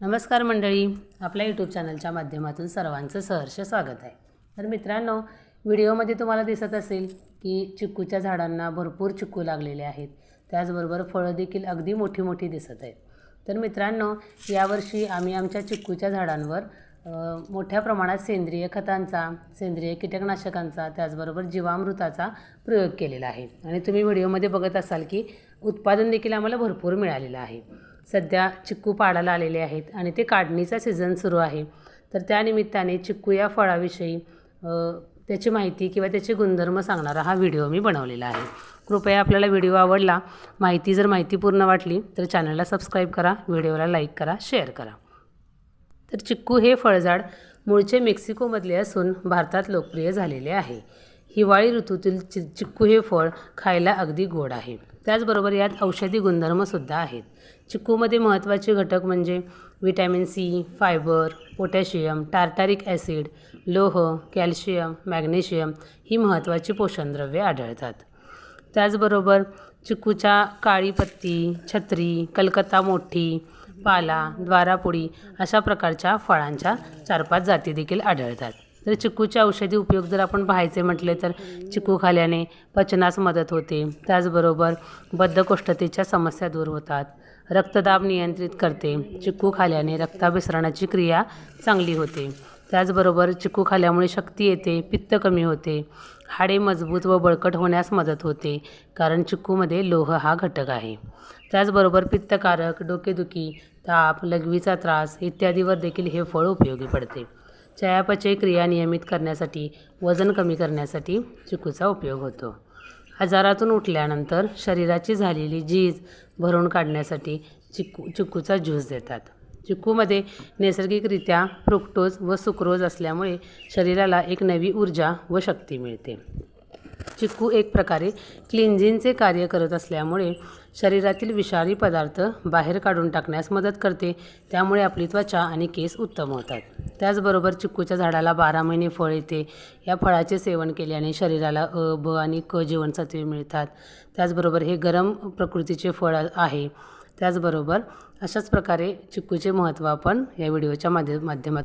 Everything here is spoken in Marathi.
नमस्कार मंडळी आपल्या यूट्यूब चॅनलच्या माध्यमातून सर्वांचं सहर्ष स्वागत आहे. तर मित्रांनो व्हिडिओमध्ये तुम्हाला दिसत असेल की चिक्कूच्या झाडांना भरपूर चिक्कू लागलेले आहेत. त्याचबरोबर फळं देखील अगदी मोठी मोठी दिसत आहेत. तर मित्रांनो यावर्षी आम्ही आमच्या चिक्कूच्या झाडांवर मोठ्या प्रमाणात सेंद्रिय खतांचा सेंद्रिय कीटकनाशकांचा त्याचबरोबर जीवामृताचा प्रयोग केलेला आहे. आणि तुम्ही व्हिडिओमध्ये बघत असाल की उत्पादन देखील आम्हाला भरपूर मिळालेलं आहे. सध्या चिक्कू पाडायला आलेले आहेत आणि ते काढणीचा सीझन सुरू आहे. तर त्यानिमित्ताने चिक्कू या फळाविषयी त्याची माहिती किंवा त्याचे गुणधर्म सांगणारा हा व्हिडिओ मी बनवलेला आहे. कृपया आपल्याला व्हिडिओ आवडला माहिती जर माहितीपूर्ण वाटली तर चॅनलला सबस्क्राईब करा व्हिडिओला लाईक करा शेअर करा. तर चिक्कू हे फळझाड मूळचे मेक्सिकोमधले असून भारतात लोकप्रिय झालेले आहे. हिवाळी ऋतूतील चि चिक्कू हे फळ खायला अगदी गोड आहे. त्याचबरोबर यात औषधी गुणधर्मसुद्धा आहेत. चिक्कूमध्ये महत्त्वाचे घटक म्हणजे vitamin C fibre potassium tartaric acid लोह कॅल्शियम मॅग्नेशियम ही महत्त्वाची पोषणद्रव्ये आढळतात. त्याचबरोबर चिक्कूच्या काळी पत्ती छत्री कलकत्ता मोठी पाला द्वारापुडी अशा प्रकारच्या फळांच्या चार पाच जाती देखील आढळतात. तर चिकूचे औषधी उपयोग जर आपण पाहायचे म्हटले तर चिकू खाल्याने पचनास मदत होते. त्याचबरोबर बद्धकोष्ठतेच्या समस्या दूर होतात. रक्तदाब नियंत्रित करते. चिकू खाल्याने रक्ताभिसरणाची क्रिया चांगली होते. त्याचबरोबर चिकू खाल्यामुळे शक्ती येते पित्त कमी होते. हाडे मजबूत व बळकट होण्यास मदत होते कारण चिक्कूमध्ये लोह हा घटक आहे. त्याचबरोबर पित्तकारक डोकेदुखी ताप लघवीचा त्रास इत्यादीवर देखील हे फळ उपयोगी पडते. चयापचय क्रिया नियमित करण्यासाठी वजन कमी करण्यासाठी चिकूचा उपयोग होतो. आजारातून उठल्यानंतर शरीराची झालेली झीज भरून काढण्यासाठी चिक्कू चिक्कूचा ज्यूस देतात. चिक्कूमध्ये नैसर्गिकरित्या फ्रुक्टोज व सुक्रोज असल्यामुळे शरीराला एक नवी ऊर्जा व शक्ती मिळते. चिक्कू एक प्रकारे क्लिन्झिंगचे कार्य करत असल्यामुळे शरीरातील विषारी पदार्थ बाहेर काढून टाकण्यास मदत करते. त्यामुळे आपली त्वचा आणि केस उत्तम होतात. त्याचबरोबर चिक्कूच्या झाडाला बारा महिने फळ येते. या फळाचे सेवन केल्याने शरीराला अ ब आणि क जीवनसत्वे मिळतात. त्याचबरोबर हे गरम प्रकृतीचे फळ आहे. त्याचबरोबर अशाच प्रकारे चिक्कूचे महत्त्व आपण या व्हिडिओच्या माध्य माध्यमात